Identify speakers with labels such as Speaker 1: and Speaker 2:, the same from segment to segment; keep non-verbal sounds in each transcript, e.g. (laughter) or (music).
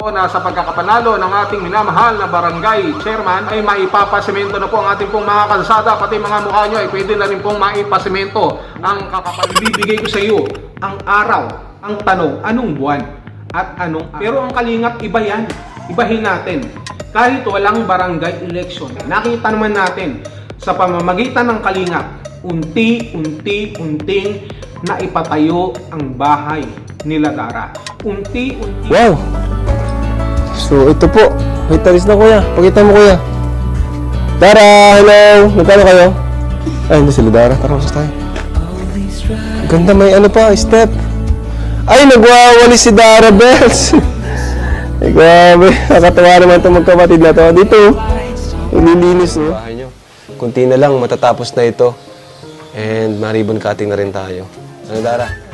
Speaker 1: Na sa pagkakapanalo ng ating minamahal na barangay chairman ay maipapasemento na po ang ating pong mga kalsada. Pati mga mukha nyo ay pwede na rin pong maipasemento ang kakapalibibigay ko sa iyo ang araw, ang tanong, anong buwan? At anong pero ang kalingap iba yan. Ibahin natin. Kahit walang barangay election nakita naman natin sa pamamagitan ng kalingap unti-unti-unting naipatayo ang bahay nila Dara. Unti-unti
Speaker 2: Wow! So, ito po. Wait, alis na kuya. Pakita mo kuya. Dara, hello! Magkano kayo? Ay, hindi sila Dara. Tara, usas tayo. Ganda, may ano pa, step. Ay, nagwawali si Dara Bells. (laughs) Ay, grabe. Nakatawa naman itong magkapatid na to. Dito, nililinis no? Bahay nyo. Kunti na lang, matatapos na ito. And maribon cutting na rin tayo. Ano, Dara?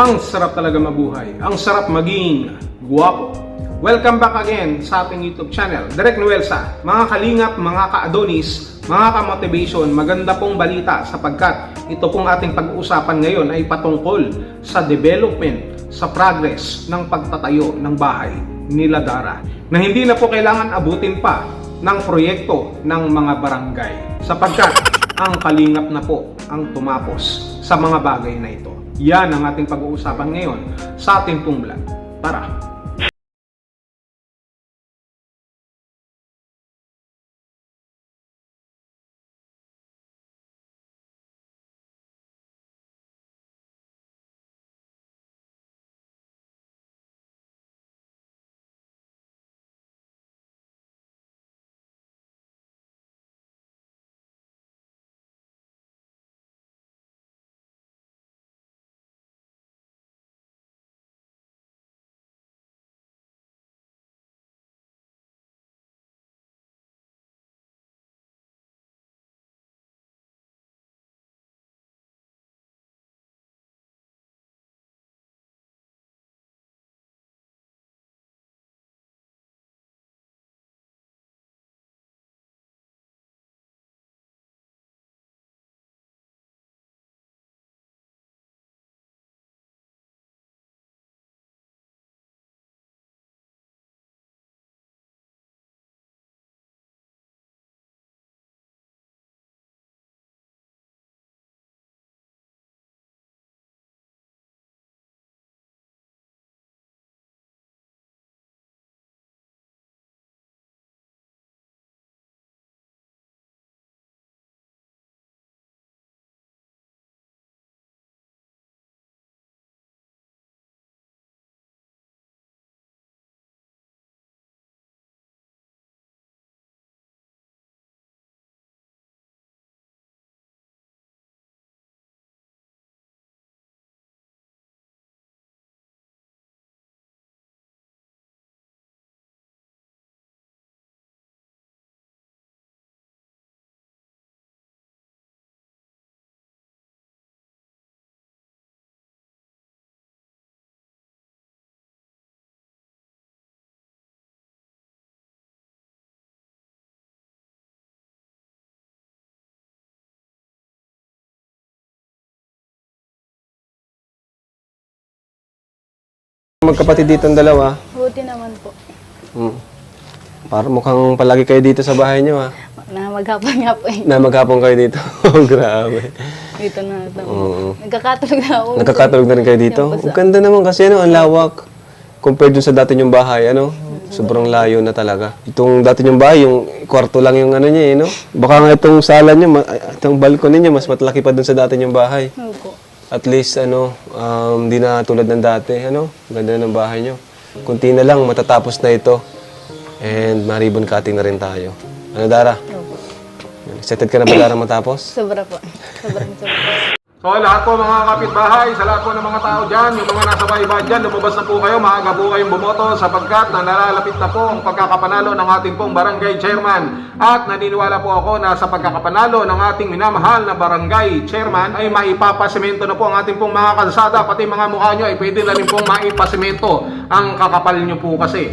Speaker 1: Ang sarap talaga mabuhay. Ang sarap maging guwapo. Welcome back again sa ating YouTube channel, Direk Noelsa. Mga kalingap, mga ka-adonis, mga ka-motivation, maganda pong balita sapagkat ito pong ating pag-uusapan ngayon ay patungkol sa development, sa progress ng pagtatayo ng bahay nila Dara na hindi na po kailangan abutin pa ng proyekto ng mga barangay sapagkat ang kalingap na po ang tumapos sa mga bagay na ito. Yan ang ating pag-uusapan ngayon sa ating pong vlog. Tara!
Speaker 2: Magkapatid dito ang dalawa.
Speaker 3: Buti naman po.
Speaker 2: Hmm. Parang mukhang palagi kayo dito sa bahay niyo ha.
Speaker 3: Na maghapon nga po eh.
Speaker 2: Na maghapon kayo dito. (laughs) Oh, Grabe.
Speaker 3: Dito na ito.
Speaker 2: Oo.
Speaker 3: Nagkakatulog na ako.
Speaker 2: Nagkakatulog na rin kayo dito. Ang ganda naman kasi ano, ang lawak. Compared dun sa dati yung bahay, ano? Sobrang layo na talaga. Itong dati yung bahay, yung kwarto lang yung ano niya, eh, no? Baka nga itong sala niyo, ma- itong balcony niya, mas matalaki pa dun sa dati yung bahay.
Speaker 3: Opo.
Speaker 2: At least, ano, um, di na tulad ng dati, ano? Ganda na ng bahay niyo. Kunti na lang, matatapos na ito. And maribon cutting na rin tayo. Ano, Dara?
Speaker 3: Opo.
Speaker 2: Excited ka na ba, Dara, matapos?
Speaker 3: Sobra po. Sobrang sobra.
Speaker 1: So lahat po mga kapitbahay, sa lahat po ng mga tao dyan, yung mga nasa baybay dyan, lumabas na po kayo, maaga po kayong bumoto sapagkat na nalalapit na po ang pagkakapanalo ng ating pong barangay chairman. At naniniwala po ako na sa pagkakapanalo ng ating minamahal na barangay chairman ay maipapasimento na po ang ating pong mga kalsada, pati mga mukha nyo ay pwede na rin pong maipasimento ang kakapal nyo po kasi.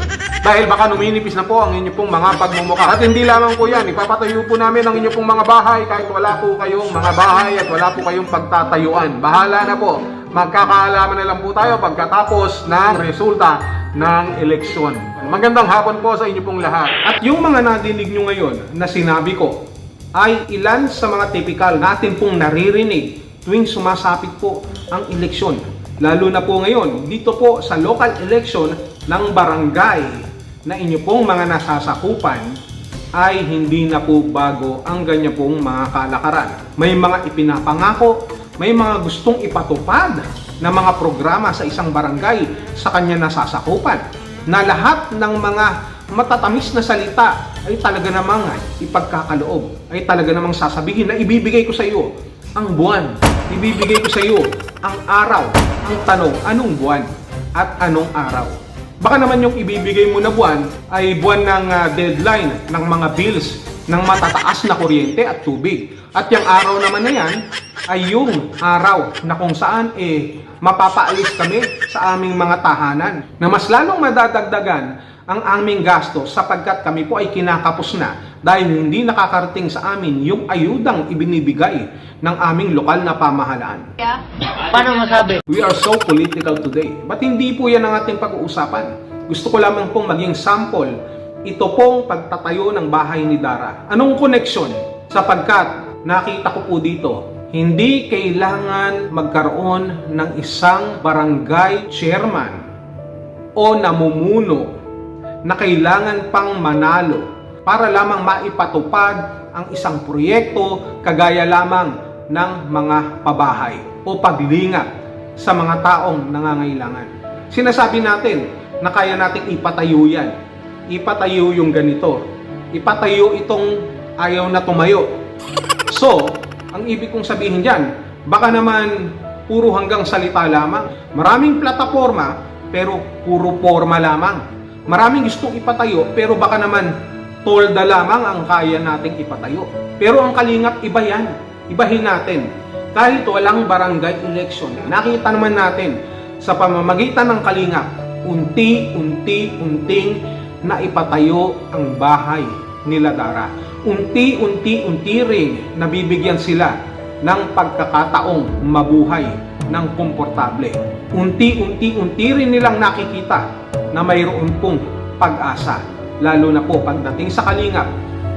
Speaker 1: Dahil baka numinipis na po ang inyo pong mga pagmumukha. At hindi lamang po yan, ipapatayo po namin ang inyo pong mga bahay kahit wala po kayong mga bahay at wala po kayong pagtatayuan. Bahala na po. Magkakaalaman na lang po tayo pagkatapos ng resulta ng eleksyon. Magandang hapon po sa inyo pong lahat. At yung mga nadinig nyo ngayon na sinabi ko ay ilan sa mga typical natin pong naririnig tuwing sumasapit po ang eleksyon. Lalo na po ngayon, dito po sa local election ng barangay na inyo pong mga nasasakupan ay hindi na po bago ang ganyan pong mga kalakaran. May mga ipinapangako, may mga gustong ipatupad na mga programa sa isang barangay sa kanya nasasakupan na lahat ng mga matatamis na salita ay talaga namang ipagkakaloob, ay talaga namang sasabihin na ibibigay ko sa iyo ang buwan, ibibigay ko sa iyo ang araw, ang tanong, anong buwan at anong araw. Baka naman yung ibibigay mo na buwan ay buwan ng ah, deadline ng mga bills ng matataas na kuryente at tubig. At yung araw naman na yan ay yung araw na kung saan eh mapapaalis kami sa aming mga tahanan na mas lalong madadagdagan ang aming gasto sapagkat kami po ay kinakapos na dahil hindi nakakarating sa amin yung ayudang ibinibigay ng aming lokal na pamahalaan.
Speaker 4: Paano masabi?
Speaker 1: We are so political today. But hindi po yan ang ating pag-uusapan. Gusto ko lamang pong maging sample. Ito pong pagtatayo ng bahay ni Dara. Anong koneksyon? Sapagkat nakita ko po dito, hindi kailangan magkaroon ng isang barangay chairman o namumuno na kailangan pang manalo para lamang maipatupad ang isang proyekto kagaya lamang ng mga pabahay o paglingap sa mga taong nangangailangan. Sinasabi natin na kaya nating ipatayo yan. Ipatayo yung ganito. Ipatayo itong ayaw na tumayo. So, ang ibig kong sabihin dyan, baka naman puro hanggang salita lamang. Maraming plataforma, pero puro forma lamang. Maraming gustong ipatayo, pero baka naman tolda lamang ang kaya nating ipatayo. Pero ang kalingap, iba yan. Ibahin natin. Kahit walang barangay election, nakita naman natin sa pamamagitan ng kalingap, unti-unti-unting na ipatayo ang bahay nila Dara. Unti-unti-unti ring nabibigyan sila ng pagkakataong mabuhay ng komportable. Unti-unti-unti rin nilang nakikita na mayroon pong pag-asa. Lalo na po pagdating sa kalingap,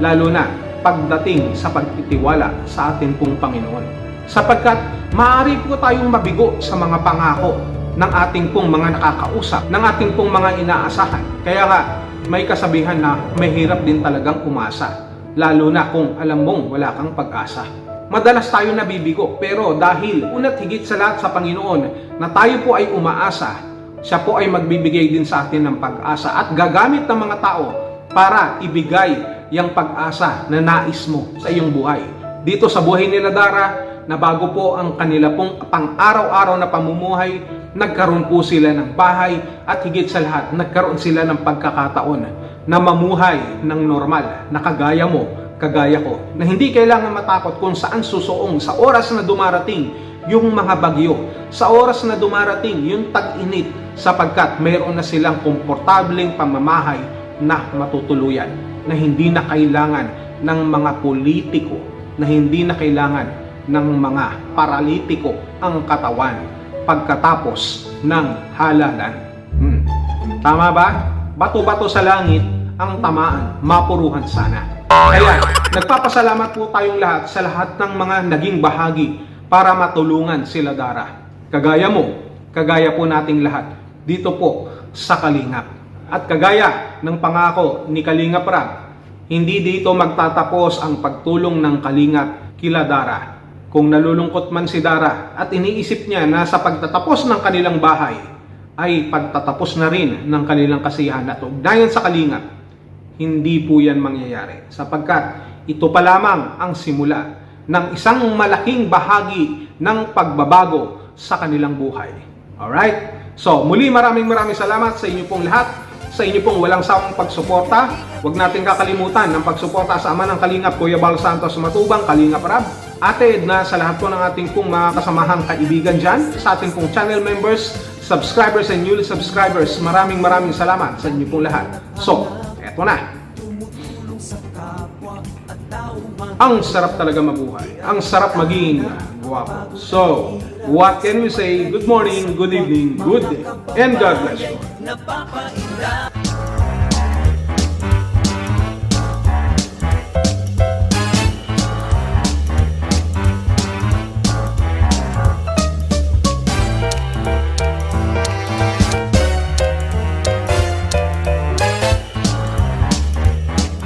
Speaker 1: lalo na pagdating sa pagtitiwala sa atin pong Panginoon. Sapagkat maaari po tayong mabigo sa mga pangako ng ating pong mga nakakausap, ng ating pong mga inaasahan. Kaya nga, may kasabihan na mahirap din talagang umasa. Lalo na kung alam mong wala kang pag-asa. Madalas tayo nabibigo, pero dahil unat higit sa lahat sa Panginoon na tayo po ay umaasa, siya po ay magbibigay din sa atin ng pag-asa at gagamit ng mga tao para ibigay yung pag-asa na nais mo sa iyong buhay. Dito sa buhay nila Dara, na bago po ang kanila pong pang-araw-araw na pamumuhay, nagkaroon po sila ng bahay at higit sa lahat, nagkaroon sila ng pagkakataon na mamuhay ng normal, na kagaya mo, kagaya ko, na hindi kailangan matakot kung saan susuong sa oras na dumarating yung mga bagyo, sa oras na dumarating yung tag-init, sapagkat mayroon na silang komportableng pamamahay na matutuluyan, na hindi na kailangan ng mga politiko, na hindi na kailangan ng mga paralitiko ang katawan pagkatapos ng halalan. Hmm. Tama ba? Bato-bato sa langit ang tamaan, mapuruhan sana. Kaya, nagpapasalamat po tayong lahat sa lahat ng mga naging bahagi para matulungan sila Dara. Kagaya mo, kagaya po nating lahat dito po sa Kalingap. At kagaya ng pangako ni Kalingap Rab, hindi dito magtatapos ang pagtulong ng Kalingap kila Dara. Kung nalulungkot man si Dara at iniisip niya na sa pagtatapos ng kanilang bahay ay pagtatapos na rin ng kanilang kasiyahan at ugnayan sa Kalingap, hindi po yan mangyayari sapagkat ito pa lamang ang simula ng isang malaking bahagi ng pagbabago sa kanilang buhay. Alright? So, muli maraming maraming salamat sa inyo pong lahat, sa inyo pong walang sawang pagsuporta. Huwag natin kakalimutan ng pagsuporta sa ama ng Kalingap, Kuya Bal Santos Matubang, Kalingap Rab, Ate Edna, sa lahat po ng ating pong mga kasamahang kaibigan dyan, sa ating pong channel members, subscribers and newly subscribers, maraming maraming salamat sa inyo pong lahat. So, eto na. Ang sarap talaga mabuhay. Ang sarap maging guwapo. So, what can we say? Good morning, good evening, good day, and God bless you.